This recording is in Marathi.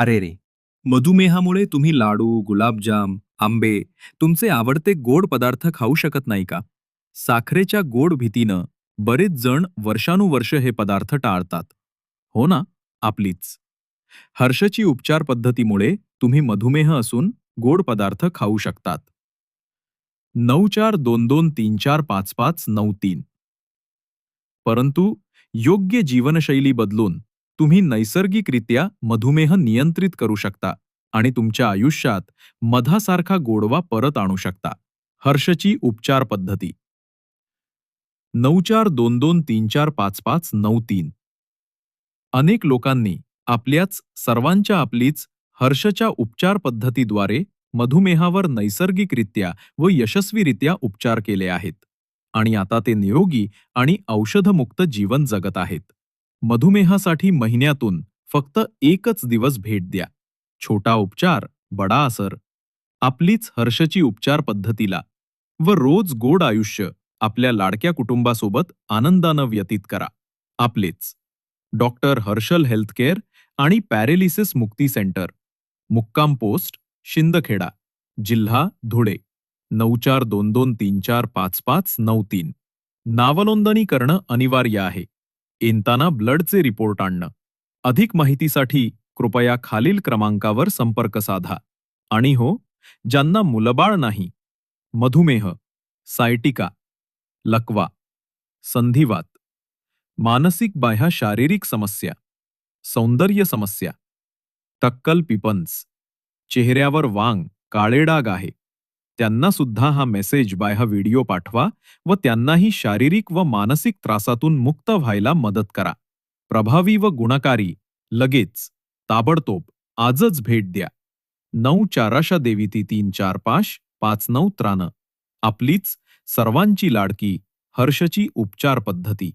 अरे रे मधुमेहामुळे तुम्ही लाडू गुलाबजाम आंबे तुमचे आवडते गोड पदार्थ खाऊ शकत नाही का? साखरेच्या गोड भीतीनं बरेच जण वर्षानुवर्ष हे पदार्थ टाळतात. हो ना आपलीच. हर्षची उपचार पद्धतीमुळे तुम्ही मधुमेह असून गोड पदार्थ खाऊ शकतात. नऊ चार दोन दोन तीन चार पाच पाच नऊ तीन. परंतु योग्य जीवनशैली बदलून तुम्ही नैसर्गिकरित्या मधुमेह नियंत्रित करू शकता आणि तुमच्या आयुष्यात मधासारखा गोडवा परत आणू शकता. हर्षची उपचार पद्धती. नऊ चार दोन दोन तीन चार पाच पाच नऊ तीन. अनेक लोकांनी आपल्याच सर्वांच्या आपलीच हर्षच्या उपचार पद्धतीद्वारे मधुमेहावर नैसर्गिकरित्या व यशस्वीरित्या उपचार केले आहेत आणि आता ते निरोगी आणि औषधमुक्त जीवन जगत आहेत. मधुमेहासाठी महिन्यातून फक्त एकच दिवस भेट द्या. छोटा उपचार बडा असर. आपलीच हर्षची उपचार पद्धतीला. व रोज गोड आयुष्य आपल्या लाडक्या कुटुंबासोबत आनंदानं व्यतीत करा. आपलेच. डॉक्टर हर्षल हेल्थकेअर आणि पॅरेलिसिस मुक्ती सेंटर. मुक्काम पोस्ट शिंदखेडा. जिल्हा धुळे. नऊ चार दोन दोन तीन चार पाच पाच नऊ तीन. नावनोंदणी करणं अनिवार्य आहे. येताना ब्लडचे रिपोर्ट आणणं. अधिक माहितीसाठी कृपया खालील क्रमांकावर संपर्क साधा. आणि हो ज्यांना मुलबाळ नाही मधुमेह सायटिका लकवा संधिवात मानसिक बाह्या शारीरिक समस्या सौंदर्य समस्या टक्कल पिपन्स चेहऱ्यावर वांग काळे डाग आहे. त्यांना सुद्धा हा मेसेज बाय हा व्हिडिओ पाठवा व त्यांनाही शारीरिक व मानसिक त्रासातून मुक्त व्हायला मदत करा. प्रभावी व गुणकारी लगेच. ताबडतोब. आजच भेट द्या. नऊ चाराशा देवी ती तीन चार पाच पाच नऊ त्राण. आपलीच सर्वांची लाडकी हर्षची उपचार पद्धती.